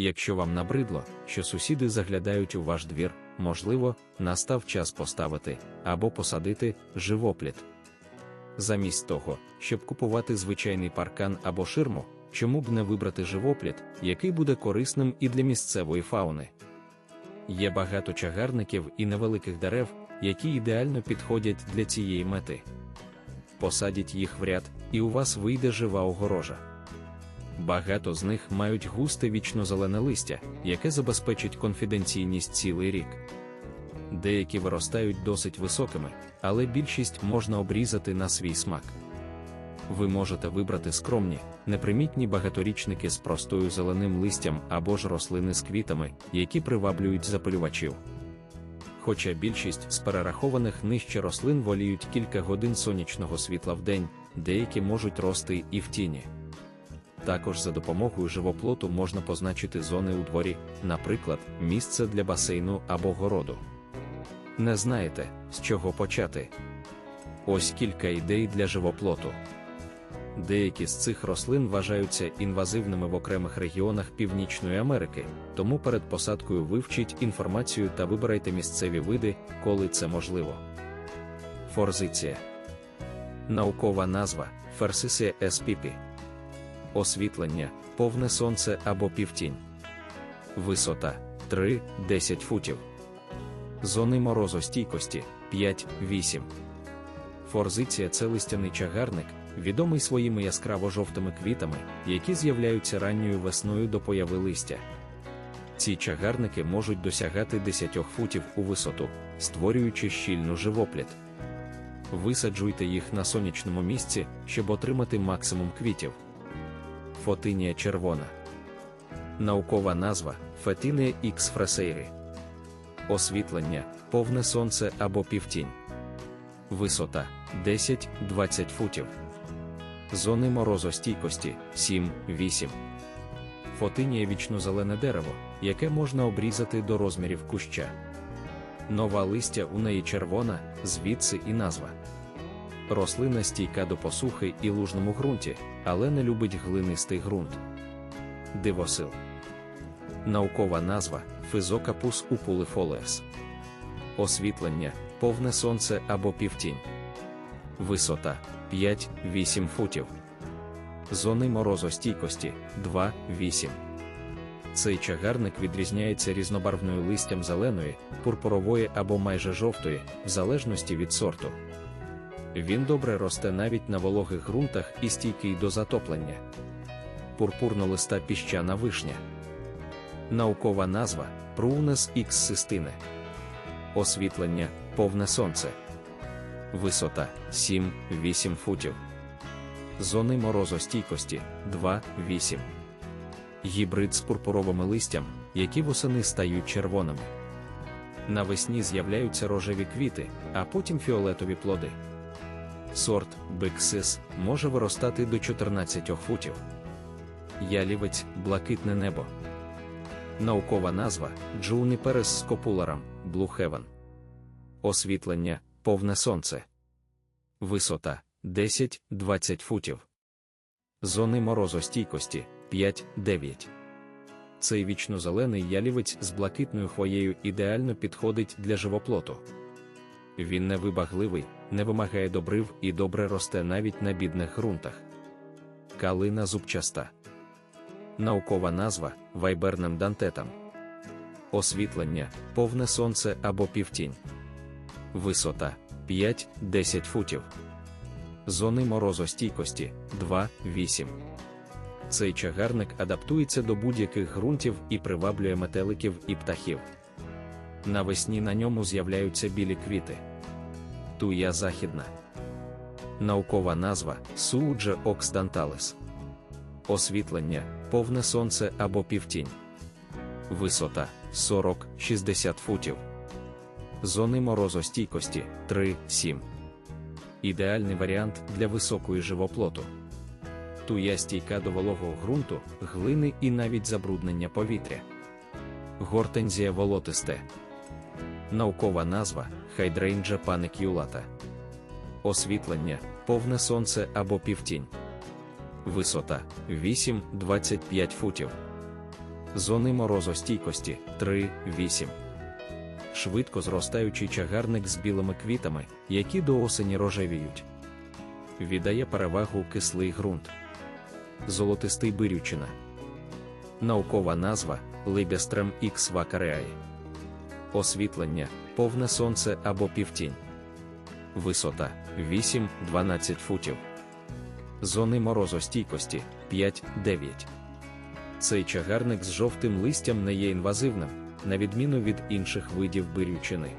Якщо вам набридло, що сусіди заглядають у ваш двір, можливо, настав час поставити або посадити живопліт. Замість того, щоб купувати звичайний паркан або ширму, чому б не вибрати живопліт, який буде корисним і для місцевої фауни. Є багато чагарників і невеликих дерев, які ідеально підходять для цієї мети. Посадіть їх в ряд, і у вас вийде жива огорожа. Багато з них мають густе вічно-зелене листя, яке забезпечить конфіденційність цілий рік. Деякі виростають досить високими, але більшість можна обрізати на свій смак. Ви можете вибрати скромні, непримітні багаторічники з простою зеленим листям або ж рослини з квітами, які приваблюють запилювачів. Хоча більшість з перерахованих нижче рослин воліють кілька годин сонячного світла в день, деякі можуть рости і в тіні. Також за допомогою живоплоту можна позначити зони у дворі, наприклад, місце для басейну або городу. Не знаєте, з чого почати? Ось кілька ідей для живоплоту. Деякі з цих рослин вважаються інвазивними в окремих регіонах Північної Америки, тому перед посадкою вивчіть інформацію та вибирайте місцеві види, коли це можливо. Форзиція. Наукова назва Ферсисія еспіпі. Освітлення, повне сонце або півтінь. Висота 3-10 футів. Зони морозостійкості 5-8. Форзиція це листяний чагарник, відомий своїми яскраво-жовтими квітами, які з'являються ранньою весною до появи листя. Ці чагарники можуть досягати 10 футів у висоту, створюючи щільну живопліт. Висаджуйте їх на сонячному місці, щоб отримати максимум квітів. Фотинія червона. Наукова назва Фетинія Ікс фресейрі. Освітлення, повне сонце або півтінь. Висота 10-20 футів. Зони морозостійкості 7-8. Фотинія вічно-зелене дерево, яке можна обрізати до розмірів куща. Нова листя у неї червона, звідси і назва. Рослина стійка до посухи і лужному ґрунті, але не любить глинистий ґрунт. Дивосил. Наукова назва Физокапус упулифолес. Освітлення, повне сонце або півтінь. Висота 5-8 футів. Зони морозостійкості 2-8. Цей чагарник відрізняється різнобарвною листям зеленої, пурпурової або майже жовтої, в залежності від сорту. Він добре росте навіть на вологих ґрунтах і стійкий до затоплення. Пурпурно-листа піщана вишня. Наукова назва Прунес Ікс систине. Освітлення повне сонце. Висота 7-8 футів. Зони морозостійкості 2-8. Гібрид з пурпуровими листям, які восени стають червоними. Навесні з'являються рожеві квіти, а потім фіолетові плоди. Сорт Бексис може виростати до 14 футів. Ялівець блакитне небо. Наукова назва Джуниперес скопуларам Blue Heaven. Освітлення повне сонце. Висота 10-20 футів. Зони морозостійкості 5-9. Цей вічно-зелений ялівець з блакитною хвоєю ідеально підходить для живоплоту. Він невибагливий, не вимагає добрив і добре росте навіть на бідних ґрунтах. Калина зубчаста. Наукова назва вайберним дантетам. Освітлення, повне сонце або півтінь. Висота 5-10 футів. Зони морозостійкості 2-8. Цей чагарник адаптується до будь-яких ґрунтів і приваблює метеликів і птахів. Навесні на ньому з'являються білі квіти. Туя західна. Наукова назва Суудже оксданталес. Освітлення, повне сонце або півтінь. Висота 40-60 футів. Зони морозостійкості 3-7. Ідеальний варіант для високої живоплоту. Туя стійка до вологого ґрунту, глини і навіть забруднення повітря. Гортензія волотисте. Наукова назва Hydrangea paniculata. Освітлення, повне сонце або півтінь. Висота 8-25 футів. Зони морозостійкості 3-8. Швидко зростаючий чагарник з білими квітами, які до осені рожевіють. Віддає перевагу кислий ґрунт. Золотистий бирючина. Наукова назва Либястрем X вакареаe. Освітлення, повне сонце або півтінь. Висота 8-12 футів. Зони морозостійкості 5-9. Цей чагарник з жовтим листям не є інвазивним, на відміну від інших видів бирючини.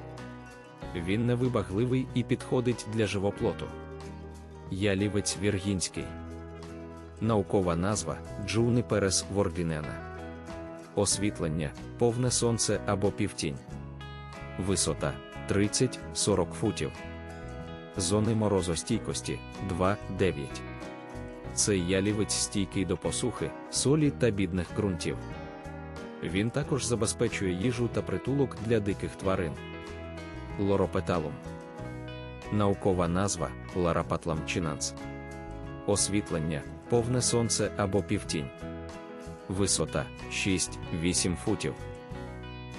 Він невибагливий і підходить для живоплоту. Ялівець віргінський. Наукова назва Джуниперес воргінена. Освітлення, повне сонце або півтінь. Висота 30-40 футів. Зони морозостійкості 2-9. Цей ялівець стійкий до посухи, солі та бідних ґрунтів. Він також забезпечує їжу та притулок для диких тварин. Лоропеталум. Наукова назва Ларапатлам чинанс. Освітлення, повне сонце або півтінь. Висота 6-8 футів.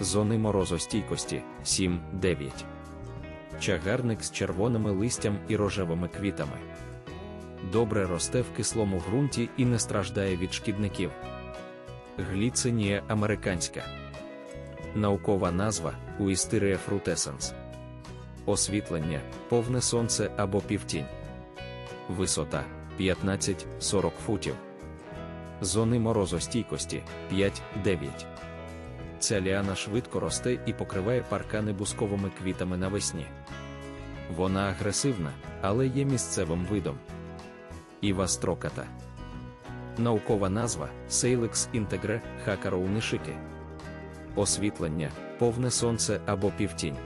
Зони морозостійкості 7-9. Чагарник з червоними листям і рожевими квітами. Добре росте в кислому ґрунті і не страждає від шкідників. Гліцинія американська. Наукова назва Уістерія фрутесенс. Освітлення, повне сонце або півтінь. Висота 15-40 футів. Зони морозостійкості 5-9. Ця ліана швидко росте і покриває паркани бусковими квітами навесні. Вона агресивна, але є місцевим видом. Іва строката. Наукова назва Сейлекс інтегре хакароунишики. Освітлення, повне сонце або півтінь.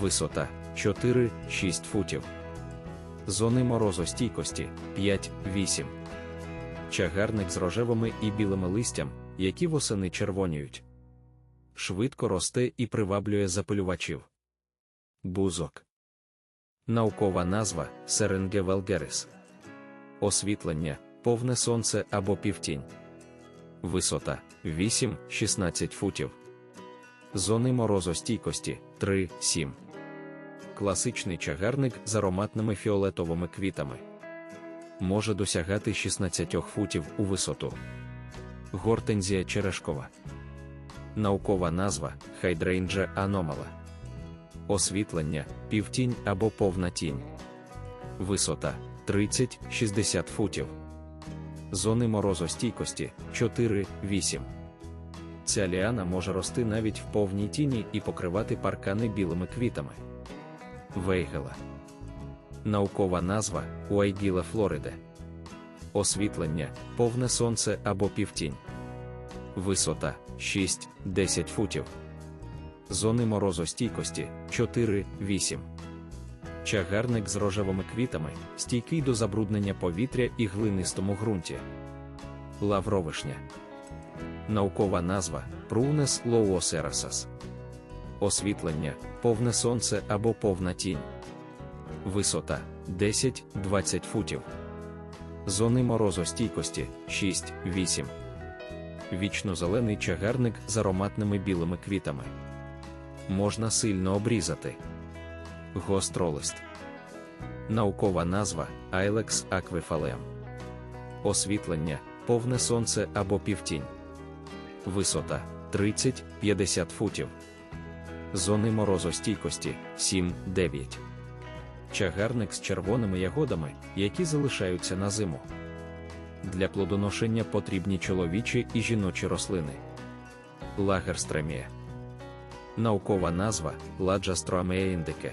Висота 4-6 футів. Зони морозостійкості 5-8. Чагарник з рожевими і білими листям, які восени червоніють. Швидко росте і приваблює запилювачів. Бузок. Наукова назва Серенге велгерис. Освітлення, повне сонце або півтінь. Висота 8-16 футів. Зони морозостійкості 3-7. Класичний чагарник з ароматними фіолетовими квітами. Може досягати 16 футів у висоту. Гортензія черешкова. Наукова назва Хайдрейнджа аномала. Освітлення, півтінь або повна тінь. Висота 30-60 футів. Зони морозостійкості 4-8. Ця ліана може рости навіть в повній тіні і покривати паркани білими квітами. Вейгела. Наукова назва Уайгіла Флориде. Освітлення, повне сонце або півтінь. Висота 6-10 футів. Зони морозостійкості 4-8. Чагарник з рожевими квітами, стійкий до забруднення повітря і глинистому ґрунті. Лавровишня. Наукова назва Прунес лоуосерасас. Освітлення, повне сонце або повна тінь. Висота 10-20 футів. Зони морозостійкості 6-8. Вічно зелений чагарник з ароматними білими квітами. Можна сильно обрізати. Гостролист. Наукова назва Айлекс аквефалеам. Освітлення, повне сонце або півтінь. Висота 30-50 футів. Зони морозостійкості 7-9. Чагарник з червоними ягодами, які залишаються на зиму. Для плодоношення потрібні чоловічі і жіночі рослини. Лагерстремія. Наукова назва Ладжастроамея індике.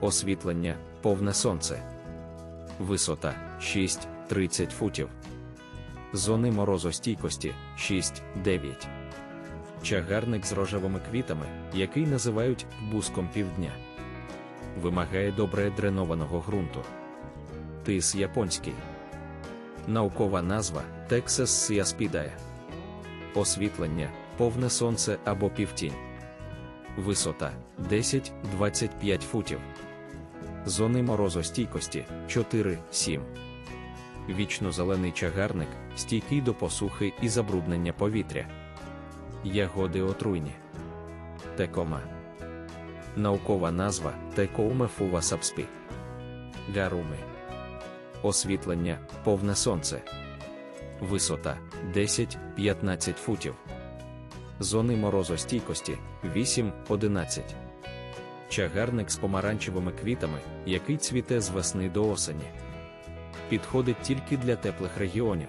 Освітлення, повне сонце. Висота 6-30 футів. Зони морозостійкості 6-9. Чагарник з рожевими квітами, який називають буском півдня. Вимагає добре дренованого ґрунту. Тис японський. Наукова назва Texas Сіаспідає. Освітлення, повне сонце або півтінь. Висота 10-25 футів. Зони морозостійкості 4-7. Вічно-зелений чагарник, стійкий до посухи і забруднення повітря. Ягоди отруйні. Текома. Наукова назва Текоуме фува сапспі. Гаруми. Освітлення повне сонце. Висота 10-15 футів. Зони морозостійкості 8-11. Чагарник з помаранчевими квітами, який цвіте з весни до осені. Підходить тільки для теплих регіонів.